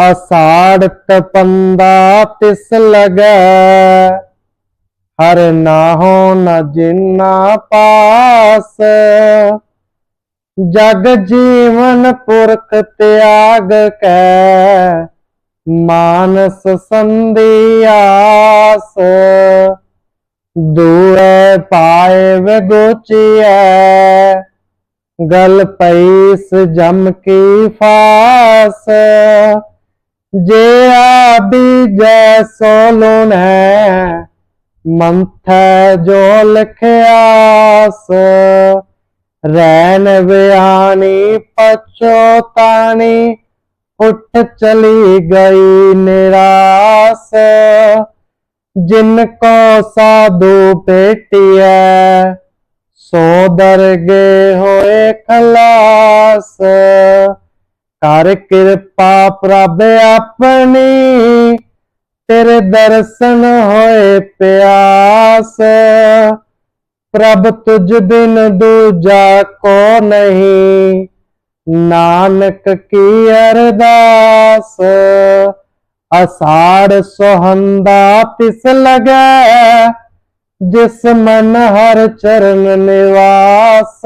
ਅਸਾੜ ਤਪੰਦਾ ਤਿਸ ਲਗੈ। ਹਰ ਨਾਹੋ ਨ ਜਿਨਾ ਪਾਸ। ਜਗ ਜੀਵਨ ਪੁਰਖ ਤਿਆਗ ਕੈ। ਮਾਨਸ ਸੰਧਿਆਸ ਦੂਰੇ ਪਾਏ ਵਿਗੋਚਿਐ। ਗਲ ਪਈਸ ਜਮ ਕੀ ਫਾਸ। ਜੇ ਆ ਬੀਜੈ ਸੋ ਲੁਣੈ, ਮੰਥੈ ਜੋ ਲਖਿਆਸ ਰੈਨ ਵਿਆਣੀ ਪਛੋਤਾਣੀ ਉੱਠ ਚਲੀ ਗਈ ਨਿਰਾਸ। ਜਿਨ ਕੋ ਸਾਧੂ ਭੇਟਿਐ, ਸੋ ਦਰਗੇ ਹੋਏ ਖਲਾਸ। ਕਰ ਕਿਰਪਾ ਪ੍ਰਭ ਆਪਣੀ, ਤੇਰੇ ਦਰਸ਼ਨ ਹੋਏ ਪਿਆਸ। ਪ੍ਰਭ ਤੁਝ ਬਿਨ ਦੂਜਾ ਕੋ ਨਹੀਂ, ਨਾਨਕ ਕੀ ਅਰਦਾਸ। ਅਸਾੜ ਸੁਹੰਦਾ ਤਿਸ ਲਗੈ, ਜਿਸ ਮਨ ਹਰ ਚਰਨ ਨਿਵਾਸ।